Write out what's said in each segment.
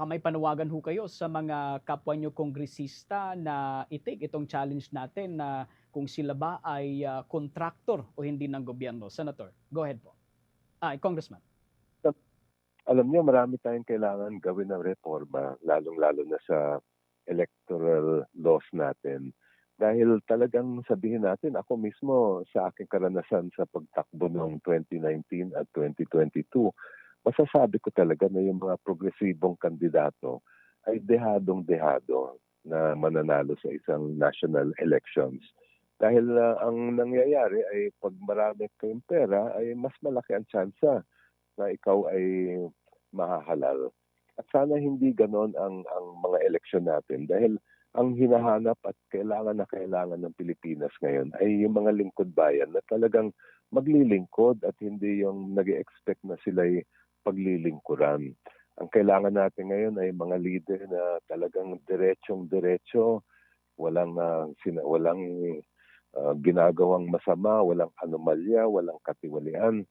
Ah, may panawagan ho kayo sa mga kapwa nyo kongresista na itik itong challenge natin na kung sila ba ay ah, contractor o hindi ng gobyerno. Senator, go ahead po. Ah, Congressman. alam niyo marami tayong kailangan gawin ng reforma, lalong-lalo na sa electoral laws natin. Dahil talagang sabihin natin, ako mismo sa aking karanasan sa pagtakbo noong 2019 at 2022, masasabi ko talaga na yung mga progresibong kandidato ay dehadong-dehado na mananalo sa isang national elections. Dahil ah, ang nangyayari ay pag marami kayong pera, ay mas malaki ang tsansa na ikaw ay mahahalal. At sana hindi ganon ang, ang mga eleksyon natin dahil ang hinahanap at kailangan na kailangan ng Pilipinas ngayon ay yung mga lingkod bayan na talagang maglilingkod at hindi yung nag expect na sila'y paglilingkuran. Ang kailangan natin ngayon ay mga leader na talagang diretsong diretso, walang ah, sina, walang ah, ginagawang masama, walang anomalya, walang katiwalian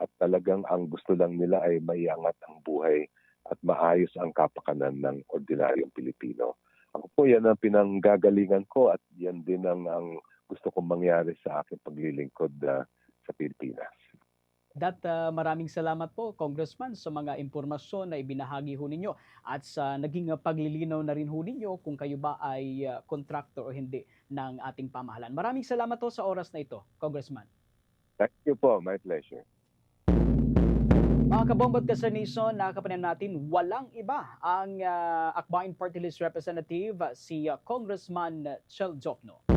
at talagang ang gusto lang nila ay maiangat ang buhay at maayos ang kapakanan ng ordinaryong Pilipino. Ako po yan ang pinanggagalingan ko at yan din ang, ang gusto kong mangyari sa aking paglilingkod ah, sa Pilipinas. Dat ah, maraming salamat po Congressman sa mga impormasyon na ibinahagi ho ninyo at sa naging paglilinaw na rin ho ninyo kung kayo ba ay ah, contractor o hindi ng ating pamahalaan. Maraming salamat po sa oras na ito, Congressman. Thank you po. My pleasure. Mga kabombot ka sa nation, nakakapanan natin walang iba ang uh, Akbayan Party List Representative, si ah, Congressman Chel Jokno.